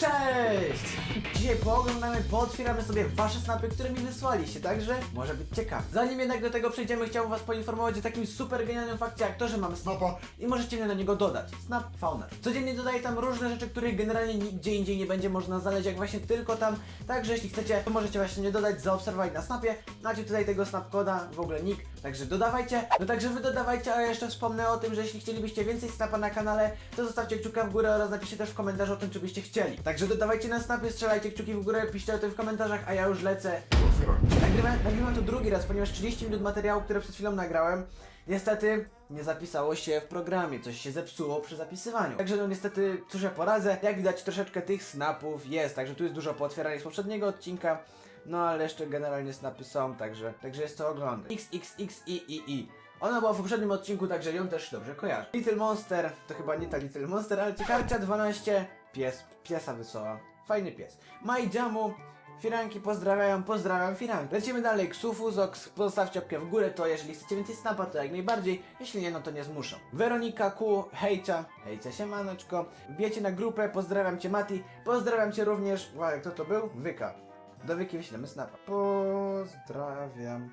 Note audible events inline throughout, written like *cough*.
Cześć! Dzisiaj pooglądamy, pootwieramy sobie wasze snapy, które mi wysłaliście, także może być ciekawe. Zanim jednak do tego przejdziemy, chciałbym was poinformować o takim super genialnym fakcie jak to, że mamy snapa i możecie mnie na niego dodać. Snap Fauner. Codziennie dodaję tam różne rzeczy, których generalnie nigdzie indziej nie będzie można znaleźć, jak właśnie tylko tam. Także jeśli chcecie, to możecie właśnie mnie dodać, zaobserwować na snapie. Macie tutaj tego snap koda, w ogóle nick, także dodawajcie. No także wy dodawajcie, a ja jeszcze wspomnę o tym, że jeśli chcielibyście więcej snapa na kanale, to zostawcie kciuka w górę oraz napiszcie też w komentarzu o tym, czy byście chcieli. Także dodawajcie na snapie, strzelajcie kciuki w górę, piszcie o tym w komentarzach, a ja już lecę. Nagrywam, nagrywam to drugi raz, ponieważ 30 minut materiału, które przed chwilą nagrałem, niestety nie zapisało się w programie, coś się zepsuło przy zapisywaniu. Także no niestety, cóż ja poradzę, jak widać troszeczkę tych snapów jest, także tu jest dużo pootwieranych z poprzedniego odcinka, no ale jeszcze generalnie snapy są, także, także jest to oglądać. XXXIII. Ona była w poprzednim odcinku, także ją też dobrze kojarzę. Little Monster, to chyba nie ta Little Monster, ale Cikarcia 12, pies, piesa wysłała. Fajny pies. Mai Jamu, Firanki pozdrawiają, pozdrawiam Firanki. Lecimy dalej, Ksufu, Zox, pozostawcie łapkę w górę, to jeżeli chcecie więcej snapa, to jak najbardziej, jeśli nie, no to nie zmuszą. Weronika Q, hejcia, hejcia siemaneczko, wbijecie na grupę, pozdrawiam cię Mati, pozdrawiam cię również, wow, kto to był? Wyka. Do Wyki wyślemy snapa. Pozdrawiam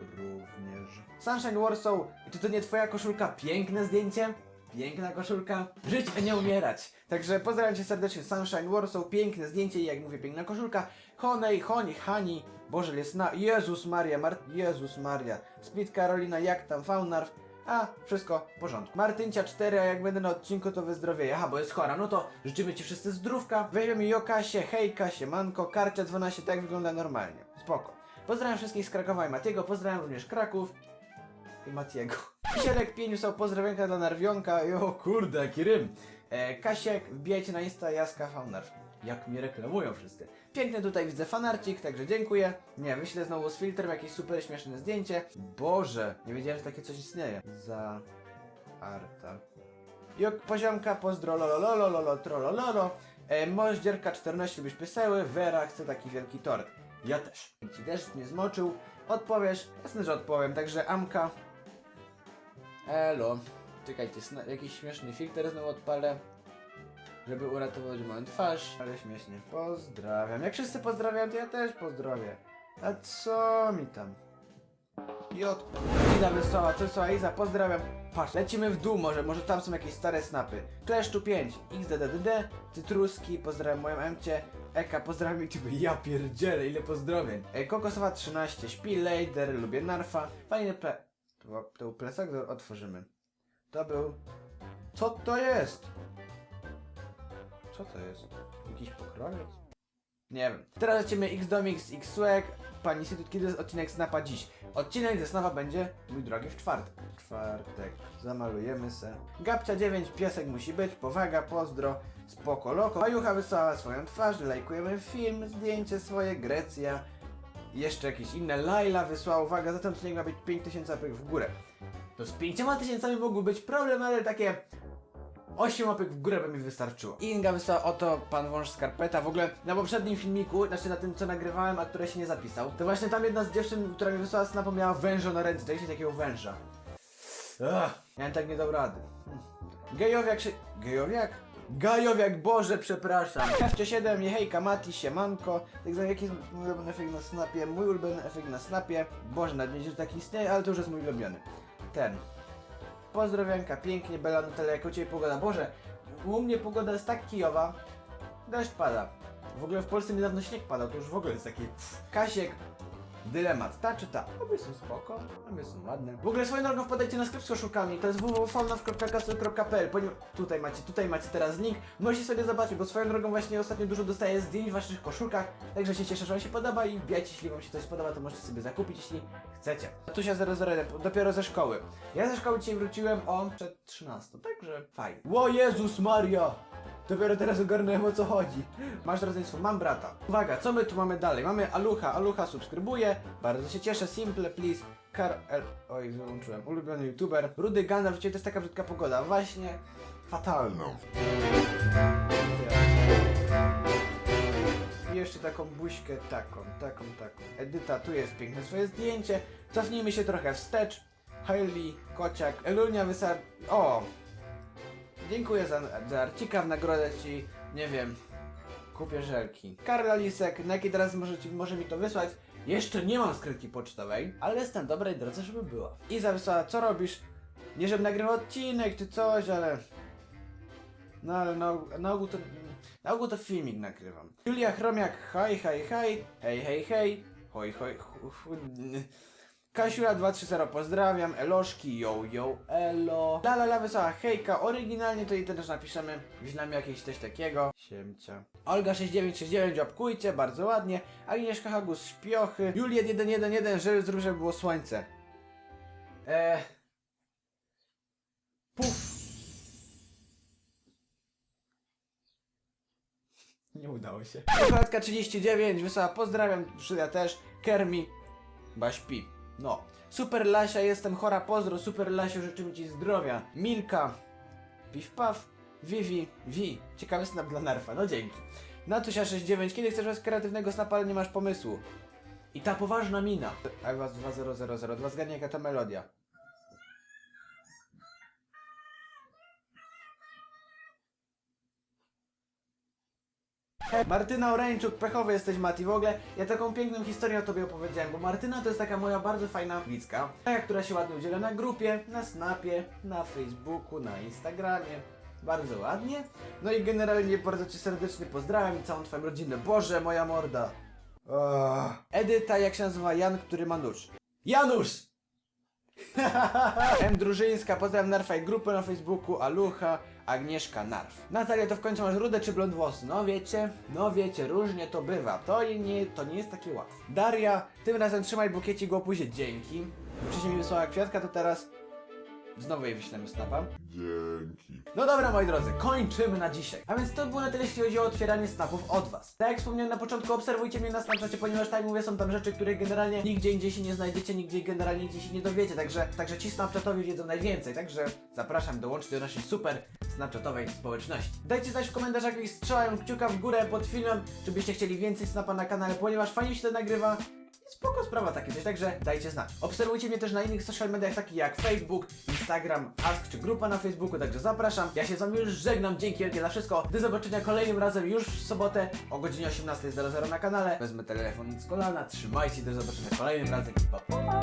również. Sunshine Warsaw, czy to nie twoja koszulka? Piękne zdjęcie? Piękna koszulka. Żyć, a nie umierać. Także pozdrawiam cię serdecznie Sunshine Warsaw, piękne zdjęcie i jak mówię, piękna koszulka. Honej, Honi, Hani, Boże Lesna, Jezus Maria, Mar Jezus Maria. Split Karolina, jak tam, Faunarf. A, wszystko w porządku. Martyncia 4, a jak będę na odcinku, to wyzdrowieję. Aha, bo jest chora. No to życzymy Ci wszyscy zdrówka. Weźmiemy Jokasie, Hejka, Siemanko, Karcia 12, tak wygląda normalnie. Spoko. Pozdrawiam wszystkich z Krakowa i Matiego, pozdrawiam również Kraków i Matiego. Kisielek 5 są pozdrowionka dla Narwionka. Jo, kurde, jaki rym. E, Kasiek, wbijajcie na Insta Jaska Faunarw. Jak mnie reklamują wszyscy. Piękny tutaj widzę fanarcik, także dziękuję. Nie, wyślę znowu z filtrem jakieś super śmieszne zdjęcie. Boże, nie wiedziałem, że takie coś istnieje. Za... Arta. Jok, poziomka, pozdro, lolololololo, trolololo. E, Moździerka 14 lubisz pieseły, Vera chce taki wielki tort. Ja też. Ci deszcz mnie zmoczył. Odpowiesz? Jasne, że odpowiem. Także Amka. Elo. Czekajcie, jakiś śmieszny filtr znowu odpalę. Żeby uratować moją twarz. Ale śmiesznie. Pozdrawiam. Jak wszyscy pozdrawiam, to ja też pozdrowię. A co mi tam? J. Iza wysłała, co wysłała Iza, pozdrawiam. Patrz, lecimy w dół może, może tam są jakieś stare snapy. Kleszczu 5, XDDD, Cytruski, pozdrawiam moją Emcie. Eka, pozdrawiam YouTube, ja pierdzielę, ile pozdrowień. E, Kokosowa 13, śpi, lubię Narfa. Fajny ple... To, był plecak, otworzymy. To był... Co to jest? Co to jest? Jakiś pokrowiec? Nie wiem. Teraz lecimy X-Domix, X-Swag, Pani Sytut, kiedy jest odcinek Snapa dziś? Odcinek ze Snapa będzie, mój drogi, w czwartek. Czwartek. Zamalujemy se. Gabcia 9, piesek musi być, powaga, pozdro, spoko, loko. Majucha wysłała swoją twarz, lajkujemy film, zdjęcie swoje, Grecja. Jeszcze jakieś inne. Laila wysłała, uwaga, za ten odcinek ma być 5000 łapek w górę. To z 5000 mógł być problem, ale takie 8 łapek w górę by mi wystarczyło. Inga wysłała oto pan wąż skarpeta. W ogóle na poprzednim filmiku, znaczy na tym co nagrywałem, a które się nie zapisał, to właśnie tam jedna z dziewczyn, która mi wysłała snapu miała węża na ręce, to takiego węża. Ach, miałem tak nie dał rady. Gejowiak się... Gejowiak? Gajowiak, Boże, przepraszam. F7, nie hejka, Mati, siemanko. Tak zwane, jaki jest mój ulubiony efekt na snapie? Mój ulubiony efekt na snapie. Boże, nawet nie wiem, że taki istnieje, ale to już jest mój ulubiony. Ten. Pozdrowianka, pięknie, Bela Nutella, jak u Ciebie pogoda? Boże, u mnie pogoda jest tak kijowa, deszcz pada. W ogóle w Polsce niedawno śnieg padał, to już w ogóle jest taki Kasiek, dylemat, ta czy ta? Obie są spoko, obie są ładne. W ogóle swoją drogą wpadajcie na sklep z koszulkami, to jest www.faunaw.castle.pl Poni- Tutaj macie, tutaj macie teraz link, możecie sobie zobaczyć, bo swoją drogą właśnie ostatnio dużo dostaję zdjęć w waszych koszulkach, także się cieszę, że wam się podoba i wbijajcie, jeśli wam się coś podoba, to możecie sobie zakupić, jeśli chcecie. Tusia 001, dopiero ze szkoły. Ja ze szkoły dzisiaj wróciłem o przed 13, także fajnie. Ło Jezus Maria! Dopiero teraz ogarnąłem o co chodzi. Masz rodzeństwo, mam brata. Uwaga, co my tu mamy dalej? Mamy Alucha, Alucha subskrybuje. Bardzo się cieszę, Simple, please. Kar... Oj, wyłączyłem. Ulubiony youtuber. Rudy dzisiaj to jest taka brzydka pogoda. Właśnie fatalną. Jeszcze taką buźkę, taką, taką, taką. Edyta, tu jest piękne swoje zdjęcie. Cofnijmy się trochę wstecz. Hailey, Kociak, Elunia Wysar... O! Dziękuję za, za nagrodę ci, nie wiem, kupię żelki. Karla Lisek, na jaki teraz może, ci, może mi to wysłać? Jeszcze nie mam skrytki pocztowej, ale jestem dobrej drodze, żeby była. I wysłała, co robisz? Nie, żebym nagrywał odcinek czy coś, ale... No ale na, na ogół to... Na ogół to filmik nagrywam. Julia Chromiak, hej, hej, hej, hej, hej, hej, hoj, hoj. Kasiula230 pozdrawiam, Eloszki, yo yo elo. La la la wesoła hejka, oryginalnie to i też napiszemy, źlam jakieś coś takiego. Siemcia. Olga6969 łapkujcie, bardzo ładnie. Agnieszka Hagus śpiochy. Juliet1111, żeby z różem było słońce. Eee. Puf. Nie udało się. Czekoladka39, wesoła pozdrawiam, ja też. Kermi, chyba śpi. No. Super Lasia, jestem chora, pozdro. Super Lasiu, życzymy Ci zdrowia. Milka, Piw Paw, Vivi, Vi. Ciekawy snap dla Nerfa, no dzięki. Natusia 69, kiedy chcesz bez kreatywnego snapa, ale nie masz pomysłu. I ta poważna mina. Ewa 20002, zgadnij jaka to melodia. Martyna Orańczuk, pechowy jesteś Mati. W ogóle ja taką piękną historię o tobie opowiedziałem, bo Martyna to jest taka moja bardzo fajna widzka, taka, która się ładnie udziela na grupie, na Snapie, na Facebooku, na Instagramie. Bardzo ładnie. No i generalnie bardzo cię serdecznie pozdrawiam i całą twoją rodzinę. Boże, moja morda. Oh. Edyta, jak się nazywa Jan, który ma nóż. Janusz! *laughs* M. Drużyńska, pozdrawiam Narfa i grupę na Facebooku, Alucha, Agnieszka Narf. Natalia, to w końcu masz rude czy blond włosy? No wiecie, no wiecie, różnie to bywa. To nie, to nie jest takie łatwe. Daria, tym razem trzymaj bukiecik później, dzięki. Wcześniej mi wysłała kwiatka, to teraz znowu jej wyślemy snapa. Dzięki. No dobra, moi drodzy, kończymy na dzisiaj. A więc to było na tyle, jeśli chodzi o otwieranie snapów od was. Tak jak wspomniałem na początku, obserwujcie mnie na Snapchacie, ponieważ tak jak mówię, są tam rzeczy, których generalnie nigdzie indziej się nie znajdziecie, nigdzie generalnie indziej się nie dowiecie, także, także ci Snapchatowi wiedzą najwięcej, także zapraszam, dołączcie do naszej super Snapchatowej społeczności. Dajcie znać w komentarzach, jak strzelają kciuka w górę pod filmem, czy byście chcieli więcej snapa na kanale, ponieważ fajnie się to nagrywa, Spoko sprawa takie coś, także dajcie znać. Obserwujcie mnie też na innych social mediach takich jak Facebook, Instagram, Ask czy grupa na Facebooku, także zapraszam. Ja się z wami już żegnam, dzięki wielkie za wszystko. Do zobaczenia kolejnym razem już w sobotę o godzinie 18.00 na kanale. Wezmę telefon z kolana, trzymajcie, do zobaczenia kolejnym razem. Pa, pa.